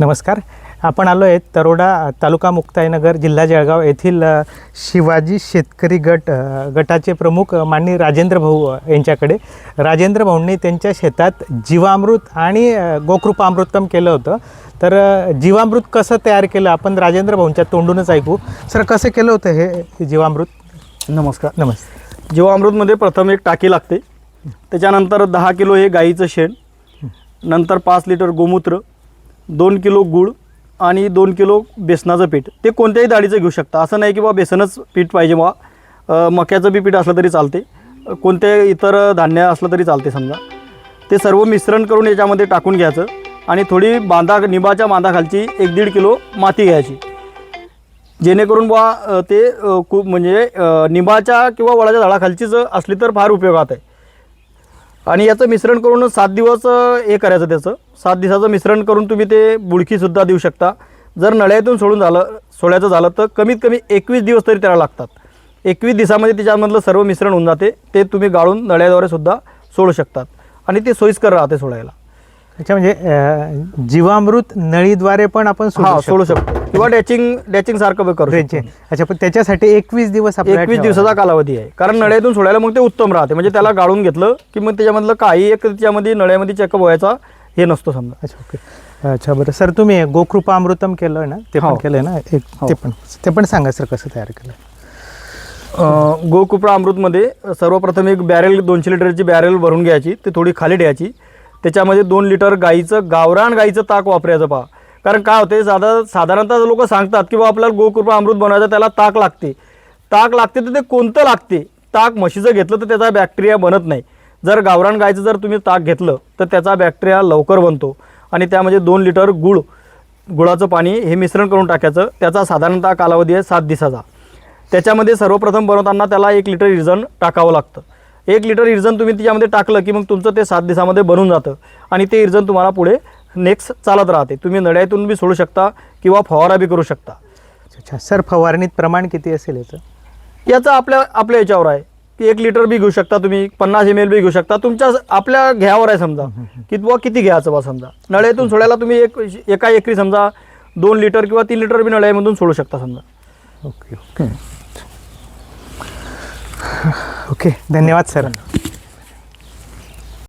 नमस्कार. आपण आलो आहे तरोडा तालुका मुक्ताईनगर जिल्हा जळगाव येथील शिवाजी शेतकरी गट गटाचे प्रमुख माननीय राजेंद्र भाऊ यांच्याकडे. राजेंद्र भाऊंनी त्यांच्या शेतात जीवामृत आणि अ, गोकृपामृतम केलं होतं. तर जीवामृत कसं तयार केलं? आपण राजेंद्र भाऊंच्या तोंडूनच ऐकू. सर कसं केलं होतं हे जीवामृत? नमस्कार. नमस्ते जीवामृतमध्ये प्रथम एक टाकी लागते. त्याच्यानंतर दहा किलो हे गाईचं शेण. नंतर पाच लिटर गोमूत्र. दोन किलो गूळ आणि दोन किलो बेसनाचं पीठ. ते कोणत्याही डाळीचं घेऊ शकता. असं नाही की बा बेसनच पीठ पाहिजे बा मक्याचं बी पीठ असलं तरी चालते. कोणते इतर धान्य असलं तरी चालते समजा. ते सर्व मिश्रण करून याच्यामध्ये टाकून घ्यायचं आणि थोडी बांधा निंबाच्या बांधाखालची एक दीड किलो माती घ्यायची. जेणेकरून बुवा ते खूप म्हणजे निंबाच्या किंवा वडाच्या झाडाखालचीच असली तर फार उपयोगात आहे. आणि याचं मिश्रण करून सात दिवस हे करायचं त्याचं. सात दिवसाचं मिश्रण करून तुम्ही ते बुडकीसुद्धा देऊ शकता. जर नळ्यातून सोडून झालं सोडायचं झालं तर कमीत कमी एकवीस दिवस तरी त्याला लागतात. एकवीस दिवसामध्ये त्याच्यामधलं सर्व मिश्रण होऊन जाते. ते तुम्ही गाळून नळ्याद्वारे सुद्धा सोडू शकतात. आणि ते सोयीस्कर राहते सोडायला. अच्छा म्हणजे जीवामृत नळीद्वारे पण आपण सोडू शकतो. किंवा डॅचिंग डॅचिंग सारखं करू अच्छा पण त्याच्यासाठी एकवीस दिवस आपल्याला एकवीस ठेवावं दिवसाचा कालावधी आहे. कारण नळ्यातून सोडायला मग ते उत्तम राहते. म्हणजे त्याला गाळून घेतलं की मग त्याच्यामधलं काही एक त्याच्यामध्ये नळ्यामध्ये चेकअप व्हायचा हे नसतो समजा. अच्छा ओके. अच्छा बरं. सर तुम्ही गोकृपा अमृतम केलं ना? ते पण हो. केलं ना? एक हो. ते पण. ते पण सांगा सर कसं तयार केलं अं, गोकुपरा अमृतमध्ये सर्वप्रथम एक बॅरेल दोनशे लिटरची बॅरेल भरून घ्यायची. ते थोडी खाली ठेवायची त्याच्यामध्ये दोन लिटर गाईचं गावरान गाईचं ताक वापरायचं पहा. कारण काय होते साधा साधारणतः लोक सांगतात की बा आपल्याला गोकृपा अमृत बनवायचं त्याला ताक लागते. ताक लागते तर ते कोणतं लागते? ताक म्हशीचं घेतलं तर त्याचा बॅक्टेरिया बनत नाही. जर गावरान गायचं जर तुम्ही ताक घेतलं तर त्याचा बॅक्टेरिया लवकर बनतो. आणि त्यामध्ये दोन लिटर गुळ गुळाचं पाणी हे मिश्रण करून टाकायचं. त्याचा साधारणतः कालावधी आहे सात दिवसाचा. त्याच्यामध्ये सर्वप्रथम बनवताना त्याला एक लिटर इर्जन टाकावं लागतं. एक लिटर इर्जन तुम्ही त्याच्यामध्ये टाकलं की मग तुमचं ते सात दिवसामध्ये बनून जातं. आणि ते इर्जन तुम्हाला पुढे नेक्स्ट चालत राहते. तुम्ही नळ्यातून बी सोडू शकता किंवा फवारा बी करू शकता. अच्छा अच्छा सर फवारणीत प्रमाण किती असेल याचं? याचं आपल्या आपल्या याच्यावर आहे. की एक लिटर बी घेऊ शकता तुम्ही पन्नास एम एल बी घेऊ शकता. तुमच्या आपल्या घ्यावर आहे समजा. की बुवा किती घ्यायचं बा समजा. नळ्यातून सोडायला तुम्ही एक एका एकरी समजा दोन लिटर किंवा तीन लिटर बी नळ्यामधून सोडू शकता समजा. Okay okay. ओके धन्यवाद सर.